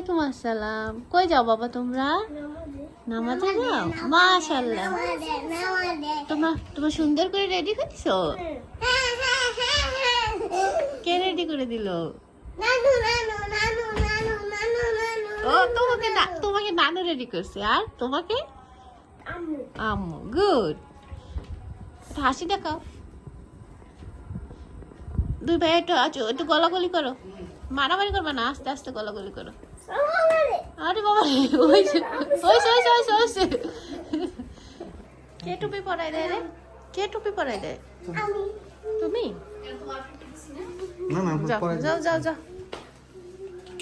ওয়ালাইকুম আসসালাম। কই যাও বাবা তোমরা? নামাজে যাও? মাশাল্লাহ তোমরা তোমরা সুন্দর করে রেডি করছ? কে রেডি করে দিল? ও তোমাকে তোমাকে নানু রেডি করছে। আর তোমাকে? আম্মু। গুড হাসি দেখাও। দুই ভাই একটু আছো একটু গলাগলি করো। মারামারি করবে না আস্তে আস্তে গলাগলি করো। আরে বাবা কে টুপি পরাই দেয় রে? কে টুপি পরাই দেয়? তুমি? না না যাও যাও যাও যাও।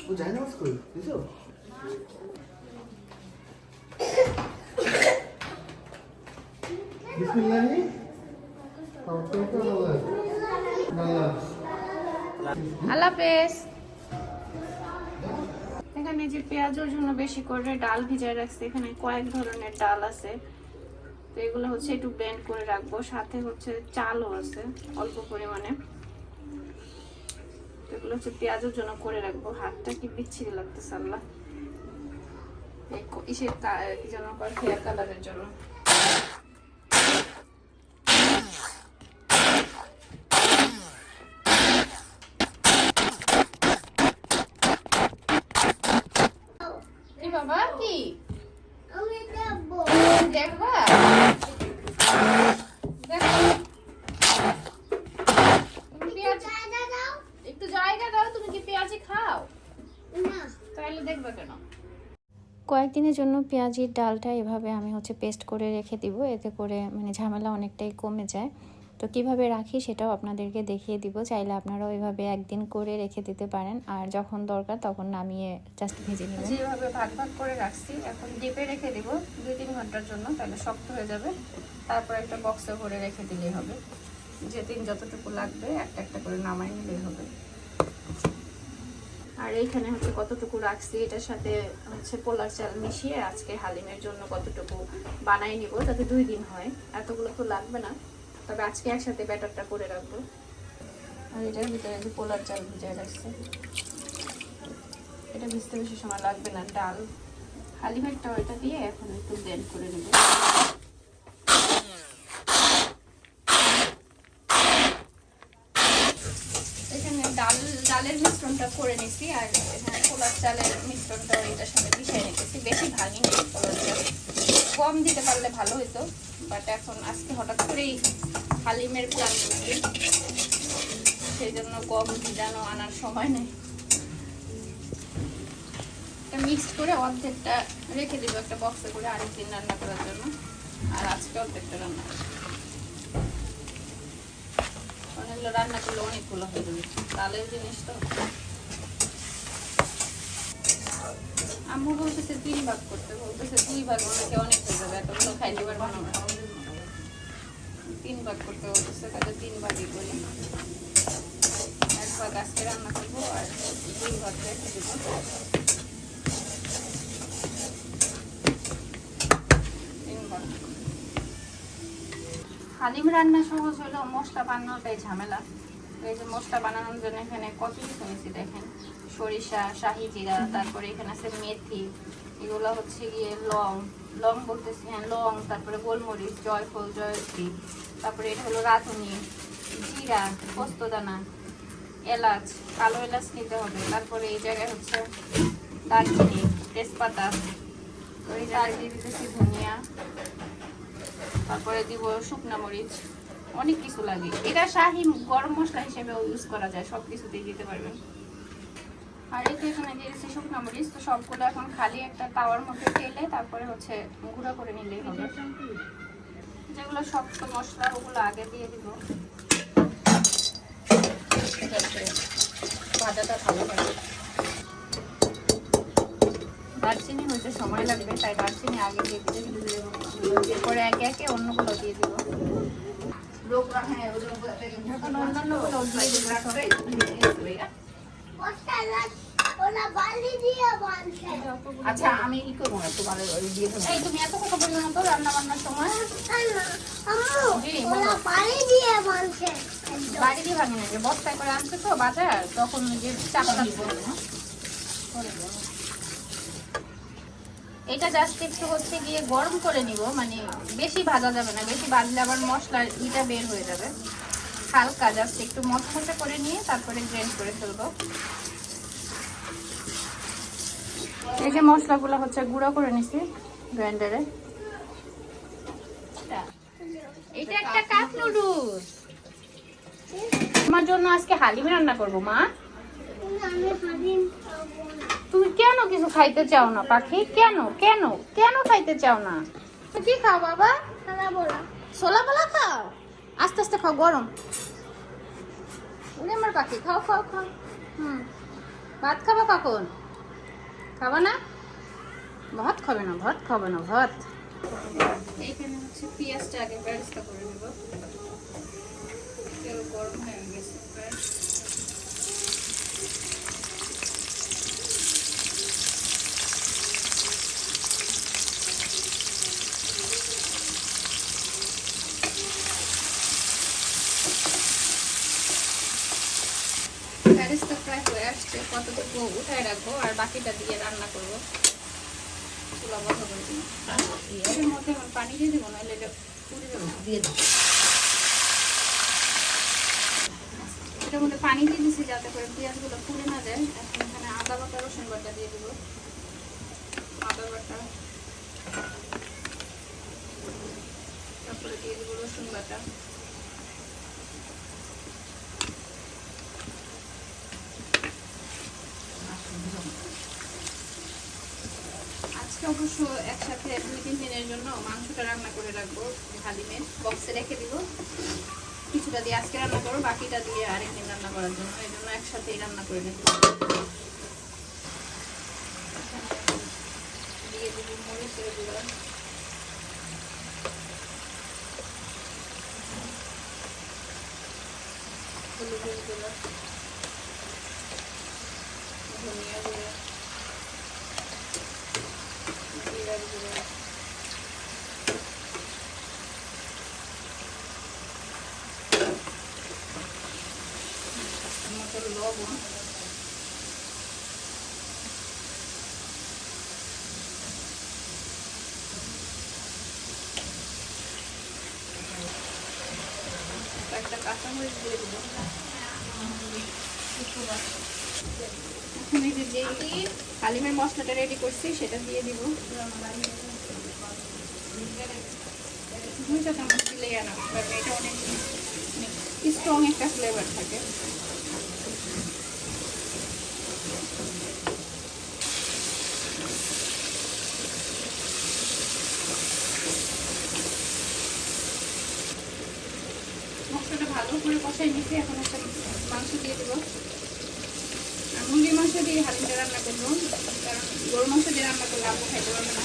ও যায় না? স্কুল বিসমিল্লাহি আল্লাহ। আল্লাহ হাফেজ। এখানে যে পেঁয়াজের জন্য বেশি করে, ডাল ভিজায় রাখছি। এখানে কয়েক ধরনের ডাল আছে। তো এগুলো হচ্ছে একটু ব্লেন্ড করে রাখব। সাথে হচ্ছে চালও আছে, অল্প পরিমাণে। এগুলো হচ্ছে পেঁয়াজের জন্য করে রাখব। হাতটা কি বিচ্ছিরি লাগতেছে, আল্লাহ। ইসের কি যেন হেয়ার কালারের জন্য এই বাবা কি দেখবা দেখো তুমি পেঁয়াজ একটু জায়গা দাও তুমি কি পেঁয়াজি খাও তাহলে দেখবা কেন কয়েকদিনের জন্য পেঁয়াজির ডালটা এভাবে আমি হচ্ছে পেস্ট করে রেখে দিব। এতে করে মানে ঝামেলা অনেকটাই কমে যায়। তো কীভাবে রাখি সেটাও আপনাদেরকে দেখিয়ে দিব। চাইলে আপনারাও এভাবে একদিন করে রেখে দিতে পারেন। আর যখন দরকার তখন নামিয়ে জাস্ট ভেজে নেবেন। যেভাবে ভাগ ভাগ করে রাখছি, এখন ডিপে রেখে দিব দুই তিন ঘণ্টার জন্য, তাহলে শক্ত হয়ে যাবে। তারপর একটা বক্সে ভরে রেখে দিলেই হবে। যেদিন যতটুকু লাগবে, একটা একটা করে নামাই নিলেই হবে। আর এইখানে হচ্ছে কতটুকু রাখছি, এটার সাথে হচ্ছে পোলার চাল মিশিয়ে আজকে হালিমের জন্য কতটুকু বানাই নিব, যাতে দুই দিন হয়। এতগুলো তো লাগবে না, তবে আজকে একসাথে ব্যাটারটা করে রাখব। আর এটার ভিতরে যে পোলার চাল ভিজায় রাখছে। এটা ভিজতে বেশি সময় লাগবে না, ডাল। হালিমেরটা ওইটা দিয়ে এখন একটু ব্লেন্ড করে নেব। ডাল, ডালের মিশ্রণটা করে নিছি আর এখানে পোলার চালের মিশ্রণটা এটার সাথে মিশিয়ে নিতেছি। বেশি ভাঙিনি পোলার চাল। কম দিতে পারলে ভালো হতো বাট এখন আজকে হঠাৎ করেই হালিমের প্ল্যান করছি। সেই জন্য কম ভিজানো আনার সময় নেই। এটা মিক্সড করে অর্ধেকটা রেখে দিব একটা বক্সে করে আরেকদিন রান্না করার জন্য। আর আজকে অর্ধেকটা রান্না করব। কারণ এগুলো রান্না করলে অনেকগুলো হয়ে যাবে। তালের জিনিস তো আম্মু বলতেছে তিন ভাগ করতে, বলতেছে দুই ভাগ অনেকে অনেক হয়ে যাবে, এতগুলো খাইতে পারব না। আমরা। তিন ভাগ করতে বলতেছে, তাহলে তিন ভাগই করি। এক ভাগ আজকে রান্না করব আর দুই ভাগ রেখে দেবো। হালিম রান্না সহজ হলো মশলা বানানোটাই ঝামেলা। এই যে মশলা বানানোর জন্য এখানে কত কিছু নিয়েছি দেখেন। সরিষা শাহি জিরা তারপরে এখানে আছে মেথি এগুলো হচ্ছে গিয়ে লং। লং বলতেছি হ্যাঁ লং। তারপরে গোলমরিচ জয়ফল জয়ত্রী। তারপরে এটা হলো রাঁধুনি জিরা পোস্তদানা এলাচ কালো এলাচ নিতে হবে। তারপরে এই জায়গায় হচ্ছে দারচিনি তেজপাতা জায়গায় দিয়ে দিতেছি ধনিয়া। তারপরে দিব শুকনা মরিচ, অনেক কিছু লাগে। এটা শাহি গরম মশলা হিসেবে ইউজ করা যায় সব কিছুতেই দিতে পারবেন। আর এই তো এখানে দিয়েছি শুকনা মরিচ, তো সবগুলো এখন খালি একটা তাওয়ার মধ্যে তেলে তারপরে হচ্ছে গুঁড়া করে নিলেই হবে। যেগুলো শক্ত মশলা, ওগুলো আগে দিয়ে দিব। ভাজাটা ভালো লাগে। দারচিনি হইতে সময় লাগবে তাই দারচিনি আগে দিয়ে দিতে এরপরে একে একে অন্যগুলো দিয়ে দিব। এখন অন্যান্যগুলো দিয়ে দিব আচ্ছা আমি কি করব না তোমার ওই দিয়ে এই তুমি এত কথা বলল না তো রান্না বান্নার সময়? জি, বলো। বাড়ি দিয়ে ভাঙি না যে বস্তায় করে আনছে তো বাজার তখন যে চাপটা করে এটা জাস্ট একটু হচ্ছে গিয়ে গরম করে নিব মানে বেশি ভাজা যাবে না, বেশি ভাজলে আবার মশলার ইটা বের হয়ে যাবে। হালকা জাস্ট একটু মশমশে করে নিয়ে তারপরে গ্রেন্ড করে ফেলব। এই যে মশলাগুলো হচ্ছে গুঁড়ো করে নিছি গ্রাইন্ডারে। এটা একটা কাপ নুডলস। তোমার জন্য আজকে হালিম রান্না করব, মা। তুমি কেন কিছু খাইতে চাও না পাখি? কেন? কেন? কেন খাইতে চাও না? কি খাও বাবা? ছোলা বলা খাও? আস্তে আস্তে খাও গরম। ওরে আমার পাখি। খাও খাও খাও। হুম। ভাত খাব কখন? খাব না? ভাত খাবে না ভাত খাবে না ভাত। এইখানে হচ্ছে পেঁয়াজটা আগে ব্যবস্থা করে নেব। গরম হয়ে গেছে প্রায় প্যারিসটা প্রায় হয়ে আসছে কতটুকু উঠায় রাখব আর বাকিটা দিয়ে রান্না করব। চুলা বন্ধ করে এর মধ্যে পানি দিয়ে দেবো নাহলে এটা পুড়ে যাবে। দিয়ে দিই এটার মধ্যে পানি দিয়ে দিছি যাতে করে পেঁয়াজগুলো পুড়ে না যায়। এখন এখানে আদা বাটা রসুন বাটা দিয়ে দেবো। আদা বাটা তারপরে দিয়ে দেবো রসুন বাটা। অবশ্য একসাথে দুই দিনের জন্য মাংসটা রান্না করে রাখব হালিমে বক্সে রেখে দিব। কিছুটা দিয়ে আজকে রান্না করব, বাকিটা দিয়ে আরেকদিন রান্না করার জন্য। এই জন্য একসাথেই রান্না করে নেব। দিয়ে দিব মরিচের গুঁড়া হলুদের গুঁড়া ধনিয়া গুঁড়া জিরার গুঁড়া মতো লবণ একটা কাঁচামরিচ দিয়ে দেবো এখন যে যেই হালিমের মশলাটা রেডি করছি, সেটা দিয়ে দিব। স্ট্রং একটা ফ্লেভার থাকে। মশলাটা ভালো করে কষাই নিচ্ছি এখন একটা মাংস দিয়ে দেবো। মুরগির মাংস দিয়ে হালিমটা রান্না করব, কারণ গরু মাংস দিয়ে রান্না করলে আব্বু খাইতে পারবে না।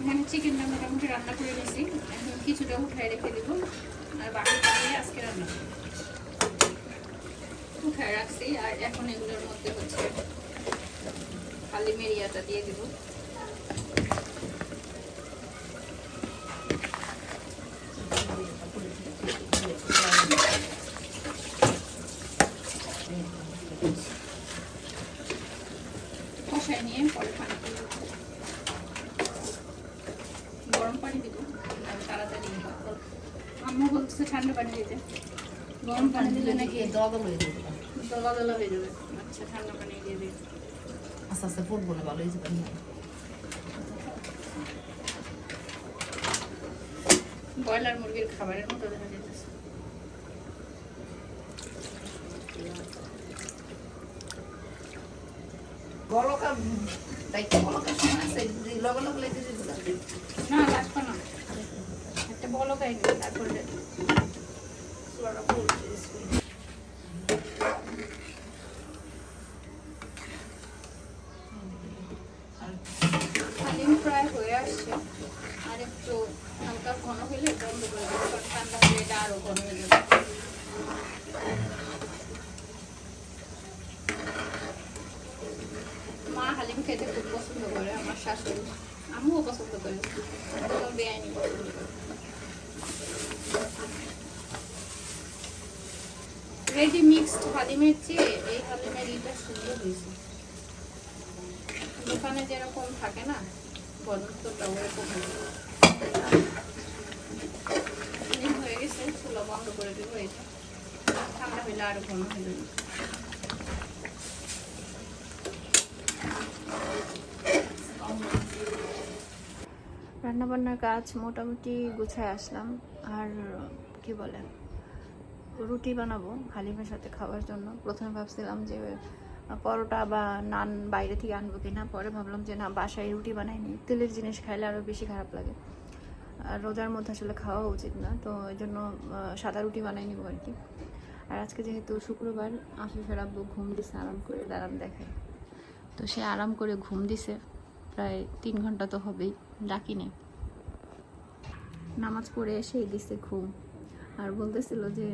এখানে চিকেনটা মোটামুটি রান্না করে নিয়েছি এখন কিছুটা উঠায় রেখে দেবো। আর বাকিটা দিয়ে আজকে রান্না করব। উঠায় রাখছি, আর এখন এগুলোর মধ্যে হচ্ছে খালি মেরিয়াটা দিয়ে দিব। নিয়ে পরে পানি গরম পানি দিব তাড়াতাড়ি আম্মু বলছে ঠান্ডা পানি দিতে। গরম পানি দিলে নাকি দল হয়ে যাবে। দলা দলা হয়ে যাবে। আচ্ছা ঠান্ডা পানি দিয়ে দিই। আস্তে আস্তে ফুটবো না ভালো হয়ে যাবে ব্রয়লার মুরগির খাবারের মতো দেখা যেতেছে বলকা আসছে। আর একটু হালকা ঘন হলে বন্ধ করে দেবো, কারণ ঠান্ডা হলে এটা আরও ঘন হয়ে যাবে। মা হালিম খেতে খুব পছন্দ করে, আমার শাশুড়ি। আমিও পছন্দ করি। বেআইনি পছন্দ করি। রেডি মিক্সড হালিমের চেয়ে এই হালিমের ইটা সুন্দর হয়েছে। দোকানে যেরকম থাকে না হয়ে যাবে রান্নাবান্নার কাজ মোটামুটি গুছায় আসলাম। আর কি বলে, রুটি বানাবো হালিমের সাথে খাওয়ার জন্য। প্রথমে ভাবছিলাম যে পরোটা বা নান বাইরে থেকে আনব কিনা, পরে ভাবলাম যে না, বাসায় রুটি বানাইনি তেলের জিনিস খাইলে আরও বেশি খারাপ লাগে। আর রোজার মধ্যে আসলে খাওয়া উচিত না, তো এই জন্য সাদা রুটি বানাই নিবো আর কি। আর আজকে যেহেতু শুক্রবার, আফিফের আব্বু ঘুম দিছে, আরাম করে আরাম দেখায়। তো সে আরাম করে ঘুম দিছে, প্রায় তিন ঘণ্টা তো হবেই ডাকিনি নামাজ পড়ে এসেই দিছে ঘুম। আর বলতেছিল যে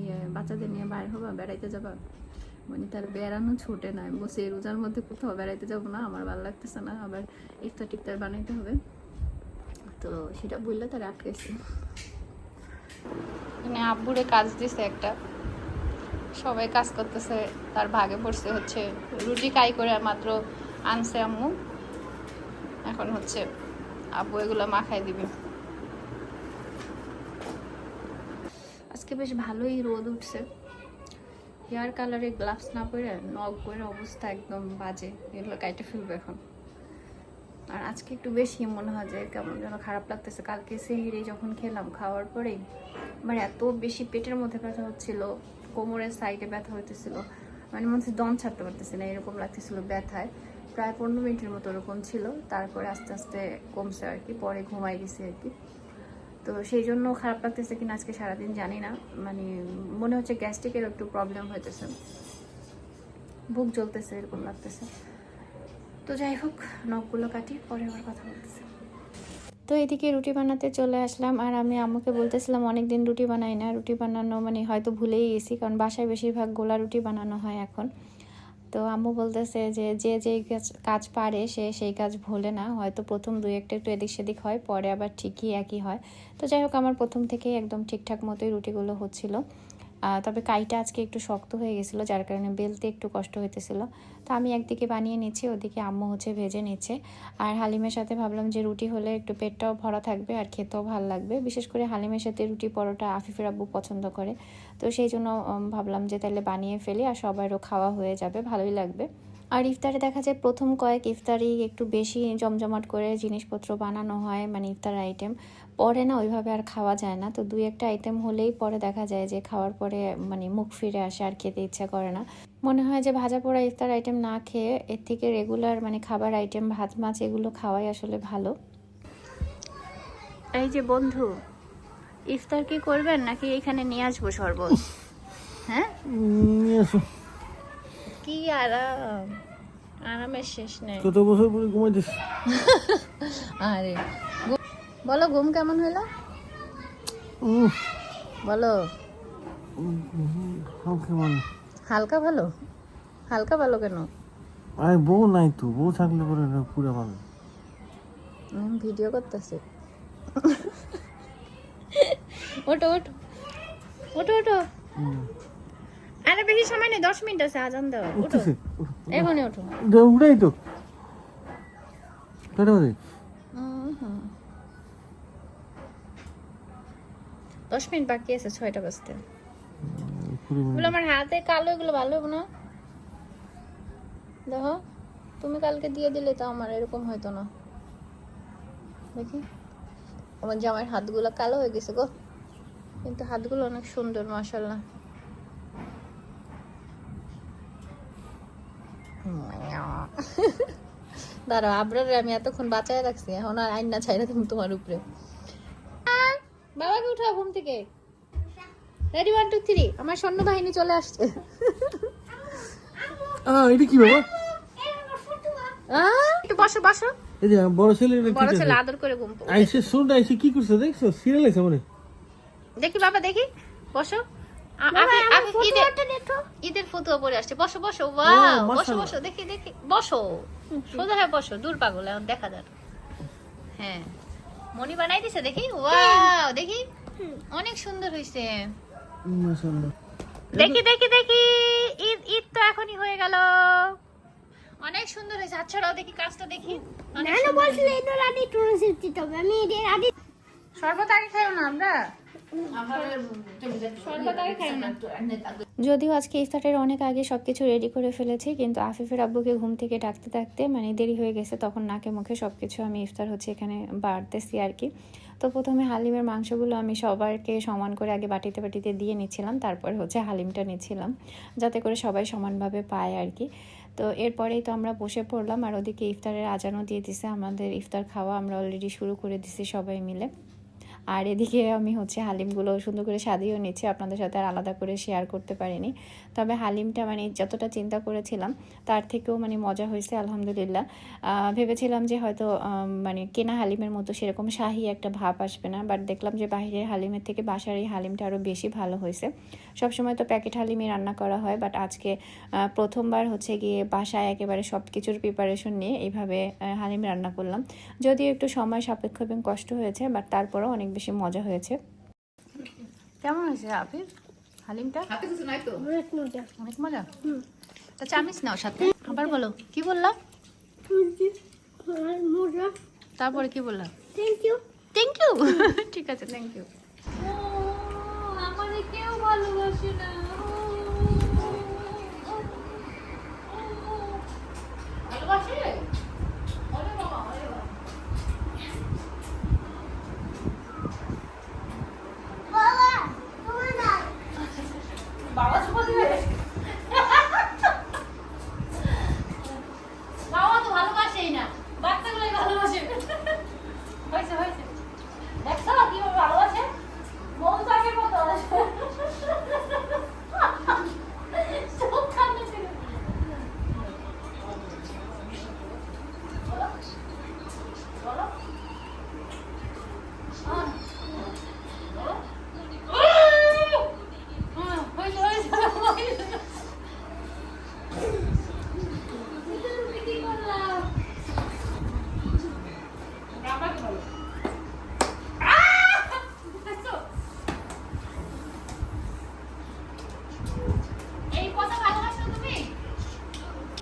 ইয়ে বাচ্চাদের নিয়ে বাইরে হবা, বেড়াইতে যাবা। মানে তার বেড়ানো ছুটে না। বলছি রোজার মধ্যে কোথাও বেড়াইতে যাব না আমার ভালো লাগতেছে না আবার ইফতার টিফতার বানাইতে হবে। তো সেটা বললে তার আটকেছে মানে আব্বুরে কাজ দিছে একটা। সবাই কাজ করতেছে তার ভাগে পড়ছে হচ্ছে রুটি কাই করে মাত্র আনছে আম্মু। এখন হচ্ছে আব্বু এগুলো মাখাই দিবে। আজকে বেশ ভালোই রোদ উঠছে। হেয়ার কালারে গ্লাভস না পরে নখ করে অবস্থা একদম বাজে। এগুলো কাইটে ফেলবে এখন। আর আজকে একটু বেশি মনে হয় যে কেমন যেন খারাপ লাগতেছে। কালকে সেহিরে যখন খেলাম, খাওয়ার পরেই আমার এত বেশি পেটের মধ্যে ব্যথা হচ্ছিল, কোমরের সাইডে ব্যথা হইতেছিল। মানে মনে হচ্ছে দম ছাড়তে পারতেছে না, এরকম লাগতেছিল ব্যথায়। প্রায় পনেরো মিনিটের মতো ওরকম ছিল। তারপরে আস্তে আস্তে কমছে আর কি, পরে ঘুমাই গেছি আর কি। তো সেই জন্য খারাপ লাগতেছে কিনা আজকে সারাদিন জানি না। মানে মনে হচ্ছে গ্যাস্ট্রিকের একটু প্রবলেম হইতেছে। বুক জ্বলতেছে, এরকম লাগতেছে। তো যাই হোক, নখগুলো কাটি, পরে আবার কথা বলতেছে। তো এদিকে রুটি বানাতে চলে আসলাম, আর আমি আম্মুকে বলতেছিলাম, অনেকদিন রুটি বানাই না, রুটি বানানো মানে হয়তো ভুলেই গেছি, কারণ বাসায় বেশিরভাগ গোলা রুটি বানানো হয় এখন। তো আম্মু বলতেছে যে যে যেই কাজ- পারে সে সেই কাজ ভোলে না। হয়তো প্রথম দুই একটা একটু এদিক সেদিক হয়, পরে আবার ঠিকই একই হয়। তো যাই হোক, আমার প্রথম থেকেই একদম ঠিকঠাক মতোই রুটিগুলো হচ্ছিল। তবে কাইটা আজকে একটু শক্ত হয়ে গেছিল, যার কারণে বেলতে একটু কষ্ট হইতেছিল। তো আমি একদিকে বানিয়ে নিচ্ছি, ওদিকে আম্মু হচ্ছে ভেজে নিচ্ছে। আর হালিমের সাথে ভাবলাম যে রুটি হলে একটু পেটটাও ভরা থাকবে আর খেতেও ভালো লাগবে। বিশেষ করে হালিমের সাথে রুটি পরোটা আফিফের আব্বু পছন্দ করে। তো সেই জন্য ভাবলাম যে তাহলে বানিয়ে ফেলি আর সবারও খাওয়া হয়ে যাবে, ভালোই লাগবে। আর ইফতারে দেখা যায় প্রথম কয়েক ইফতারি একটু বেশি জমজমাট করে জিনিসপত্র বানানো হয় মানে ইফতার আইটেম পরে না ওইভাবে আর খাওয়া যায় না। তো দুই একটা আইটেম হলেই পরে দেখা যায় যে খাওয়ার পরে মানে মুখ ফিরে আসে আর খেতে ইচ্ছা করে না। মনে হয় যে ভাজা পোড়া ইফতার আইটেম না খেয়ে এর থেকে রেগুলার মানে খাবার আইটেম ভাত মাছ এগুলো খাওয়াই আসলে ভালো। এই যে বন্ধু ইফতার কি করবেন নাকি এখানে নিয়ে আসব শরবত? হ্যাঁ? নিয়ে আসো কি আরাম? আরামের শেষ নেই। কত বছর পরে ঘুমাইতেছি আরে বলো ঘুম কেমন হলো? বলো। হালকা মানে। হালকা ভালো? হালকা ভালো কেন? আরে বউ নাই তো বউ থাকলে পরে না পুরা ভালো। ভিডিও করতেছি। ওটো ওটো ওটো ওটো আরে বেশি সময় নেই দশ মিনিট আছে আজান উঠতেছে এখনই ওঠো উঠাই তো। কটা বাজে। উম দশ মিনিট বাকি আছে ছয়টা বাজতে। আমার হাতে কালো এগুলো ভালো হবে না? দেখো তুমি কালকে দিয়ে দিলে তো আমার এরকম হয়তো না। দেখি। আমার জামাইয়ের হাতগুলো কালো হয়ে গেছে গো। কিন্তু হাতগুলো অনেক সুন্দর মাশাল্লাহ দাঁড়াও আবরারে আমি এতক্ষণ বাঁচায় রাখছি এখন আর আইন না ছাইরা তুমি তোমার উপরে। বাবাকে উঠাও ঘুম থেকে। রেডি ওয়ান টু থ্রি আমার সৈন্য বাহিনী চলে আসছে। এটা কি বাবা একটু বসো বসো। এই যে বড় ছেলে এটা বড় ছেলে আদর করে ঘুম। আইসে শুনটা আইসে কি করছে দেখছ? সিরিয়াল আছে মানে দেখি বাবা দেখি। বসো। ঈদের ঈদের ফতুয়া পরে আসছে। বসো বসো ওয়াও বসো বসো। দেখি দেখি বসো। সোজা হয়ে বসো দূর পাগল এখন দেখা যাক। হ্যাঁ। মনি বানাই দিছে দেখি। ওয়াও দেখি। অনেক সুন্দর হয়েছে দেখি দেখি দেখি। ঈদ ঈদ তো এখনই হয়ে গেল। অনেক সুন্দর হয়েছে আচ্ছা রাও দেখি কাজটা দেখি। নানু সুন্দর বলছিল এটা রাতে টুরু সিফটি তবে আমি এটা রাতে শরবত আগে খাইও না আমরা? যদিও আজকে ইফতারের অনেক আগে সব কিছু রেডি করে ফেলেছি, কিন্তু আফিফের আব্বুকে ঘুম থেকে ডাকতে ডাকতে মানে দেরি হয়ে গেছে, তখন নাকে মুখে সব কিছু আমি ইফতার হচ্ছে এখানে বাড়তেছি আর কি। তো প্রথমে হালিমের মাংসগুলো আমি সবাইকে সমান করে আগে বাটিতে বাটিতে দিয়ে নিচ্ছিলাম, তারপরে হচ্ছে হালিমটা নিচ্ছিলাম, যাতে করে সবাই সমানভাবে পায় আর কি। তো এরপরেই তো আমরা বসে পড়লাম, আর ওদিকে ইফতারের আজানও দিয়ে দিছে, আমাদের ইফতার খাওয়া আমরা অলরেডি শুরু করে দিছি সবাই মিলে। আর এদিকে আমি হচ্ছে হালিমগুলো সুন্দর করে সাজিয়েও নিচ্ছি। আপনাদের সাথে আর আলাদা করে শেয়ার করতে পারিনি। তবে হালিমটা মানে যতটা চিন্তা করেছিলাম, তার থেকেও মানে মজা হয়েছে, আলহামদুলিল্লাহ। ভেবেছিলাম যে হয়তো মানে কেনা হালিমের মতো সেরকম শাহি একটা ভাব আসবে না বাট দেখলাম যে বাইরের হালিমের থেকে বাসার এই হালিমটা আরও বেশি ভালো হয়েছে। সবসময় তো প্যাকেট হালিমই রান্না করা হয় বাট আজকে প্রথমবার হচ্ছে গিয়ে বাসায় একেবারে সব কিছুর প্রিপারেশন নিয়ে এইভাবে হালিম রান্না করলাম। যদিও একটু সময় সাপেক্ষ এবং কষ্ট হয়েছে বাট তারপরেও অনেক বেশি মজা হয়েছে। কেমন হয়েছে আফিফ হালিমটা? অনেক মজা। অনেক মজা? তা চামিচ নাও সাথে। আবার বলো কি বললাম আর মজা। তারপরে কি বললাম থ্যাংক ইউ থ্যাংক ইউ ঠিক আছে থ্যাংক ইউ আমাদের কেউ ভালোবাসে না।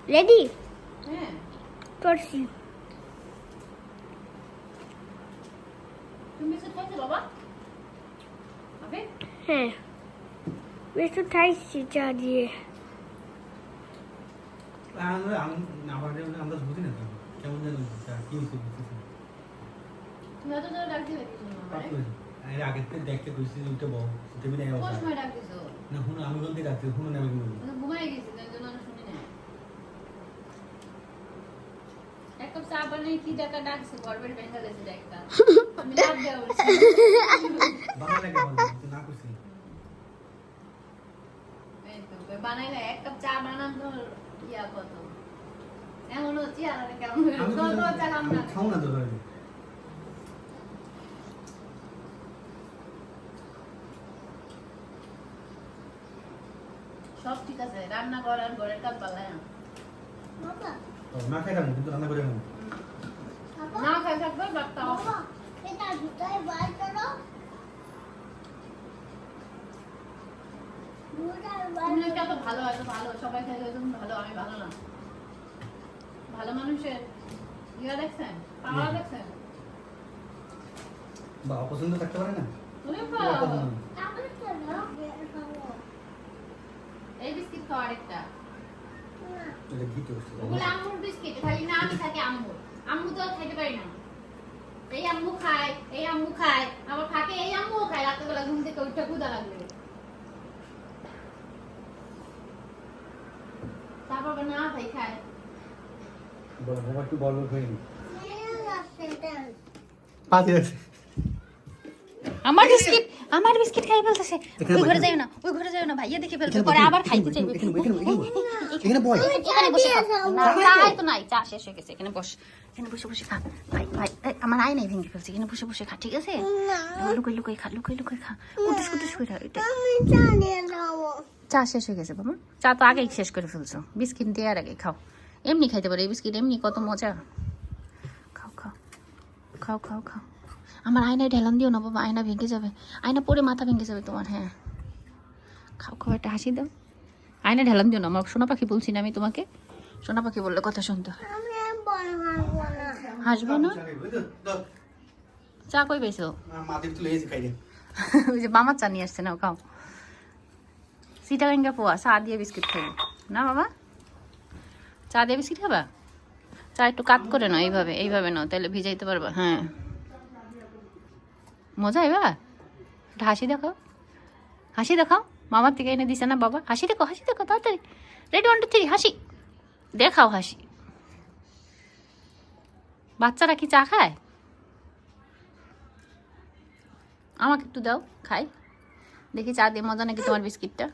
রেডি হ্যাঁ। করছি তুমি কিছু খাইছো বাবা? আবে। হ্যাঁ। একটু খাইছি চা দিয়ে। আমরা আমাদের আমরা বুঝি না তো কেমন যেন কি হয়েছে না। তুমি এত জোরে না আমারে? থেকে দেখতে কইছি বউ দিছো না হুন আমি বলতে রাখছি হুন আমি বলব আমি ঘুমাই গেছি তাই জন্য আমি শুনি না এক কাপ চা বানিয়ে কি ডাকা ডাকছে গড়বেড় ভেঙে গেছে ডাকটা আমি লাভ দেওয়া বলছি বাবা বল তুই না কইছি এই তো, এক কাপ চা বানান তো ইয়া কত? এমন হচ্ছে আর কেমন আমি তো তো চা খাম না। খাও না তো সব ঠিক আছে রান্না করার ঘরের কাজ পাল্লায় না। বাবা না খাই রাখব কিন্তু রান্না করে খাব না খাই থাকবে বাবা এটা দুটাই বার করো নাকি এত ভালো এত ভালো সবাই খাই তুমি ভালো আমি ভালো না ভালো মানুষের ইয়া দেখছেন পাওয়া দেখছেন বা অপছন্দ থাকতে পারে না তো এই বিস্কিট খাও আরেকটা এটা ঘি টোস্ট ওগুলো আম্মুর বিস্কিট খালি না আমি থাকি আম্মু। আম্মু তো আর খাইতে না। এই আম্মু খায় এই আম্মু খায় আবার ফাঁকে এই আম্মু খায় রাত্রেবেলা ঘুম থেকে উঠে ক্ষুদা লাগলে তারপর না ভাই খায়। বাবা একটু বল বল পাতি আছে। আমার বিস্কিট আমার বিস্কিট খাই ফেলতেছে। ওই ঘরে। যাও না ওই ঘরে যাও না ভাইয়া দেখে ফেলবে এখানে পরে আবার খাইতে চাইবে। এখানে বসো, এখানে বসো। না, চাই তো নাই চা শেষ হয়ে গেছে এখানে বস। এখানে বসে বসে খা। ভাই ভাই এই, আমার আয় নাই ভেঙে ফেলছে এখানে বসে বসে খা ঠিক আছে? লুকাই লুকাই খা লুকাই লুকাই খা। কুটুস কুটুস করে এটা চা শেষ হয়ে গেছে বাবা। চা তো আগেই শেষ করে ফেলছো। বিস্কিট দেওয়ার আগে খাও। এমনি খাইতে পারো এই বিস্কিট এমনি কত মজা। খাও খাও। খাও খাও খাও। আমার আয়নায় ঢেলান দিও না বাবা আয়না ভেঙে যাবে। আয়না পরে মাথা ভেঙে যাবে তোমার হ্যাঁ। খাও খাও একটা হাসি দাও। আয়না ঢেলান দিও না আমার সোনা পাখি বলছি না আমি তোমাকে। সোনা পাখি বললে কথা শুনতে আমি আর বড় হাসবো না? চা কই পেয়েছ। ওই যে মামার চা নিয়ে আসছে না খাও। সিটাগাঙ্গা পোয়া চা দিয়ে বিস্কিট খাইবে না বাবা? চা দিয়ে বিস্কিট খাবা? চা একটু কাত করে নাও এইভাবে এইভাবে নাও তাহলে ভিজাইতে পারবা হ্যাঁ। মজা এবার? একটা হাসি দেখাও। হাসি দেখাও। মামার থেকে এনে দিছে না বাবা? হাসি দেখো হাসি দেখো, তাড়াতাড়ি। রেডি ওয়ান টু থ্রি হাসি। দেখাও হাসি। বাচ্চারা কি চা খায়? আমাকে একটু দাও, খাই। দেখি চা দিয়ে মজা নাকি তোমার বিস্কিটটা?